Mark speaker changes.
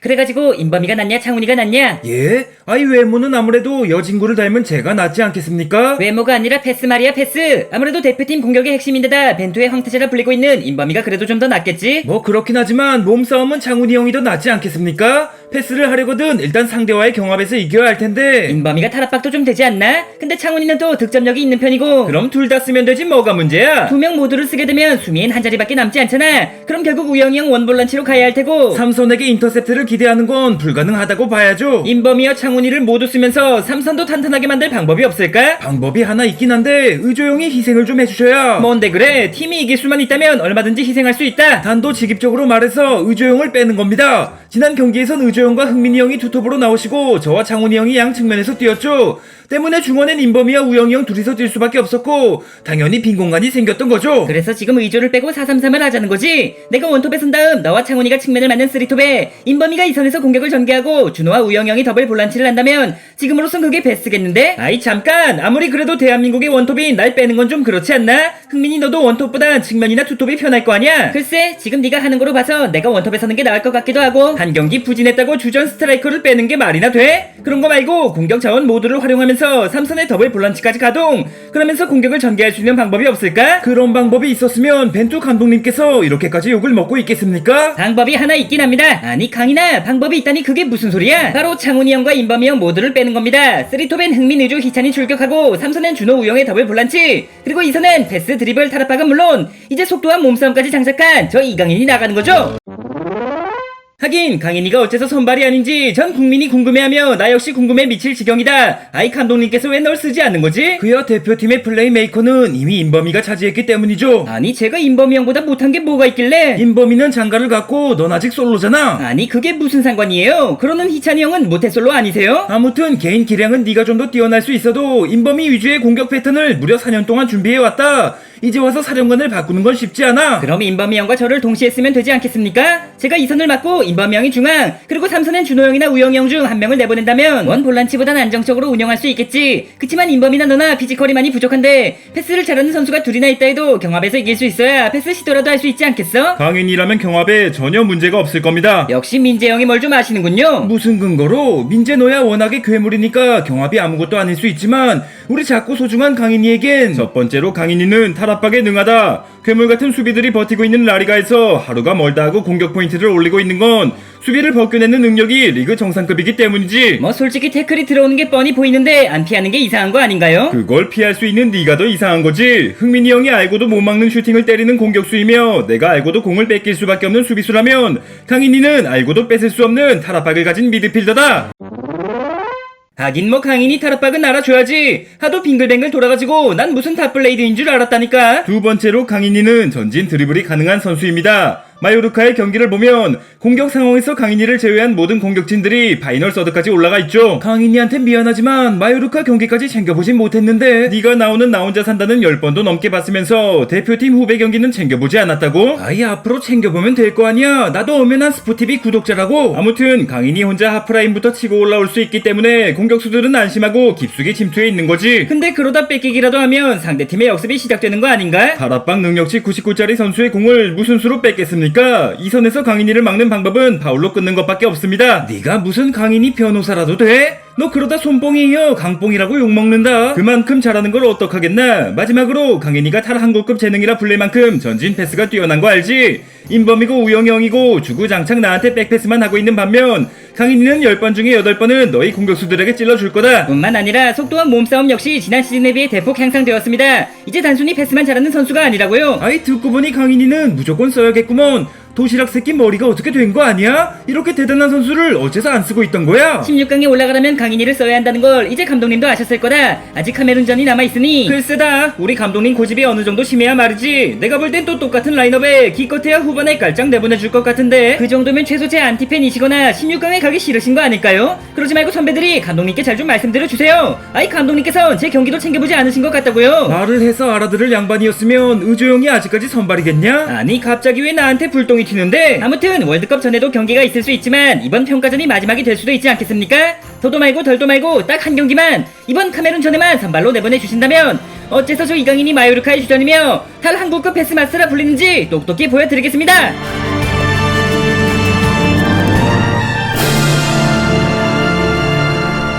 Speaker 1: 그래가지고 인범이가 낫냐 창훈이가 낫냐?
Speaker 2: 예? 아이 외모는 아무래도 여진구를 닮은 제가 낫지 않겠습니까?
Speaker 1: 외모가 아니라 패스 말이야 패스. 아무래도 대표팀 공격의 핵심인데다 벤투의 황태자라 불리고 있는 인범이가 그래도 좀 더 낫겠지?
Speaker 2: 뭐 그렇긴 하지만 몸싸움은 장훈이 형이 더 낫지 않겠습니까? 패스를 하려거든 일단 상대와의 경합에서 이겨야 할 텐데
Speaker 1: 인범이가 탈압박도 좀 되지 않나? 근데 창훈이는 또 득점력이 있는 편이고
Speaker 2: 그럼 둘 다 쓰면 되지 뭐가 문제야?
Speaker 1: 두 명 모두를 쓰게 되면 수미엔 한 자리밖에 남지 않잖아. 그럼 결국 우영이 형 원볼란치로 가야 할 테고
Speaker 2: 삼선에게 인터셉트를 기대하는 건 불가능하다고 봐야죠
Speaker 1: 인범이와 창훈이를 모두 쓰면서 삼선도 탄탄하게 만들 방법이 없을까?
Speaker 2: 방법이 하나 있긴 한데 의조용이 희생을 좀 해주셔야
Speaker 1: 뭔데 그래? 팀이 이길 수만 있다면 얼마든지 희생할 수 있다.
Speaker 2: 단도직입적으로 말해서 의조용을 빼는 겁니다. 지난 경기에선 의조용과 흥민이 형이 투톱으로 나오시고 저와 창훈이 형이 양 측면에서 뛰었죠. 때문에 중원엔 인범이와 우영이 형 둘이서 뛸 수밖에 없었고 당연히 빈 공간이 생겼던 거죠.
Speaker 1: 그래서 지금 의조를 빼고 433을 하자는 거지. 내가 원톱에 선 다음 너와 창훈이가 측면을 맞는 쓰리톱에 인범이 가 이 선에서 공격을 전개하고 준호와 우영이 형이 더블 볼란치를 한다면 지금으로선 그게 베스트겠는데? 아이 잠깐 아무리 그래도 대한민국의 원톱이 날 빼는 건 좀 그렇지 않나? 흥민이 너도 원톱보다 측면이나 투톱이 편할 거 아니야? 글쎄 지금 네가 하는 거로 봐서 내가 원톱에 서는 게 나을 것 같기도 하고 한 경기 부진했다고 주전 스트라이커를 빼는 게 말이나 돼? 그런 거 말고 공격 자원 모두를 활용하면서 삼선의 더블 볼란치까지 가동 그러면서 공격을 전개할 수 있는 방법이 없을까?
Speaker 2: 그런 방법이 있었으면 벤투 감독님께서 이렇게까지 욕을 먹고 있겠습니까?
Speaker 1: 방법이 하나 있긴 합니다. 아니 강 방법이 있다니 그게 무슨 소리야? 바로 창훈이 형과 인범이 형 모두를 빼는 겁니다. 쓰리톱엔 흥민, 의주, 희찬이 출격하고 삼선엔 준호, 우영의 더블 볼란치 그리고 이선엔 패스, 드리블, 타락박은 물론 이제 속도와 몸싸움까지 장착한 저 이강인이 나가는 거죠. 하긴 강인이가 어째서 선발이 아닌지 전 국민이 궁금해하며 나 역시 궁금해 미칠 지경이다. 아이 감독님께서 왜 널 쓰지 않는 거지?
Speaker 2: 그야 대표팀의 플레이메이커는 이미 인범이가 차지했기 때문이죠.
Speaker 1: 아니 제가 인범이 형보다 못한 게 뭐가 있길래?
Speaker 2: 인범이는 장가를 갖고 넌 아직 솔로잖아.
Speaker 1: 아니 그게 무슨 상관이에요? 그러는 희찬이 형은 모태솔로 아니세요?
Speaker 2: 아무튼 개인 기량은 네가 좀 더 뛰어날 수 있어도 인범이 위주의 공격 패턴을 무려 4년 동안 준비해왔다. 이제 와서 사령관을 바꾸는 건 쉽지 않아.
Speaker 1: 그럼 인범이 형과 저를 동시에 쓰면 되지 않겠습니까? 제가 2선을 맡고 인범이 형이 중앙 그리고 3선엔 준호 형이나 우영이 형 중 한 명을 내보낸다면 원 볼란치보단 안정적으로 운영할 수 있겠지 그치만 인범이나 너나 피지컬이 많이 부족한데 패스를 잘하는 선수가 둘이나 있다 해도 경합에서 이길 수 있어야 패스 시도라도 할 수 있지 않겠어?
Speaker 2: 강인이라면 경합에 전혀 문제가 없을 겁니다.
Speaker 1: 역시 민재 형이 뭘 좀 아시는군요
Speaker 2: 무슨 근거로 민재 너야 워낙에 괴물이니까 경합이 아무것도 아닐 수 있지만 우리 작고 소중한 강인이에겐 첫 번째로 강인이는 탈압박에 능하다. 괴물 같은 수비들이 버티고 있는 라리가에서 하루가 멀다 하고 공격 포인트를 올리고 있는 건 수비를 벗겨내는 능력이 리그 정상급이기 때문이지.
Speaker 1: 뭐 솔직히 태클이 들어오는 게 뻔히 보이는데 안 피하는 게 이상한 거 아닌가요?
Speaker 2: 그걸 피할 수 있는 네가 더 이상한 거지. 흥민이 형이 알고도 못 막는 슈팅을 때리는 공격수이며 내가 알고도 공을 뺏길 수밖에 없는 수비수라면 강인이는 알고도 뺏을 수 없는 탈압박을 가진 미드필더다.
Speaker 1: 하긴 뭐 강인이 타락박은 알아줘야지 하도 빙글뱅글 돌아가지고 난 무슨 탑블레이드인 줄 알았다니까
Speaker 2: 두 번째로 강인이는 전진 드리블이 가능한 선수입니다. 마요르카의 경기를 보면 공격 상황에서 강인이를 제외한 모든 공격진들이 파이널 서드까지 올라가 있죠. 강인이한테 미안하지만 마요르카 경기까지 챙겨보진 못했는데 네가 나오는 나 혼자 산다는 10번도 넘게 봤으면서 대표팀 후배 경기는 챙겨보지 않았다고? 아예 앞으로 챙겨보면 될 거 아니야. 나도 엄연한 스포티비 구독자라고. 아무튼 강인이 혼자 하프라인부터 치고 올라올 수 있기 때문에 공격수들은 안심하고 깊숙이 침투해 있는 거지.
Speaker 1: 근데 그러다 뺏기기라도 하면 상대팀의 역습이 시작되는 거 아닌가?
Speaker 2: 다락방 능력치 99짜리 선수의 공을 무슨 수로 뺏겠습니까? 이 선에서 강인이를 막는 방법은 파울로 끊는 것밖에 없습니다. 네가 무슨 강인이 변호사라도 돼? 너 그러다 손뽕이에요 강뽕이라고 욕먹는다 그만큼 잘하는 걸 어떡하겠나 마지막으로 강인이가 탈 한국급 재능이라 불릴 만큼 전진 패스가 뛰어난 거 알지? 인범이고 우영이 형이고 주구장창 나한테 백패스만 하고 있는 반면 강인이는 10번 중에 8번은 너희 공격수들에게 찔러줄 거다
Speaker 1: 뿐만 아니라 속도와 몸싸움 역시 지난 시즌에 비해 대폭 향상되었습니다. 이제 단순히 패스만 잘하는 선수가 아니라고요.
Speaker 2: 아이 듣고 보니 강인이는 무조건 써야겠구먼 도시락 새끼 머리가 어떻게 된 거 아니야? 이렇게 대단한 선수를 어째서 안 쓰고 있던 거야?
Speaker 1: 16강에 올라가려면 강인이를 써야 한다는 걸 이제 감독님도 아셨을 거다. 아직 카메룬전이 남아있으니 글쎄다. 우리 감독님 고집이 어느 정도 심해야 말이지. 내가 볼 땐 또 똑같은 라인업에 기껏해야 후반에 깔짝 내보내줄 것 같은데 그 정도면 최소 제 안티팬이시거나 16강에 가기 싫으신 거 아닐까요? 그러지 말고 선배들이 감독님께 잘 좀 말씀드려 주세요. 아이 감독님께서 제 경기도 챙겨보지 않으신 것 같다고요.
Speaker 2: 말을 해서 알아들을 양반이었으면 의조영이 아직까지 선발이겠냐?
Speaker 1: 아니 갑자기 왜 나한테 불똥이 튀는데 아무튼 월드컵 전에도 경기가 있을 수 있지만 이번 평가전이 마지막이 될 수도 있지 않겠습니까? 더도 말고 덜도 말고 딱 한 경기만 이번 카메룬 전에만 선발로 내보내 주신다면 어째서 저 이강인이 마요르카의 주전이며 탈 한국급 패스 마스터라 불리는지 똑똑히 보여드리겠습니다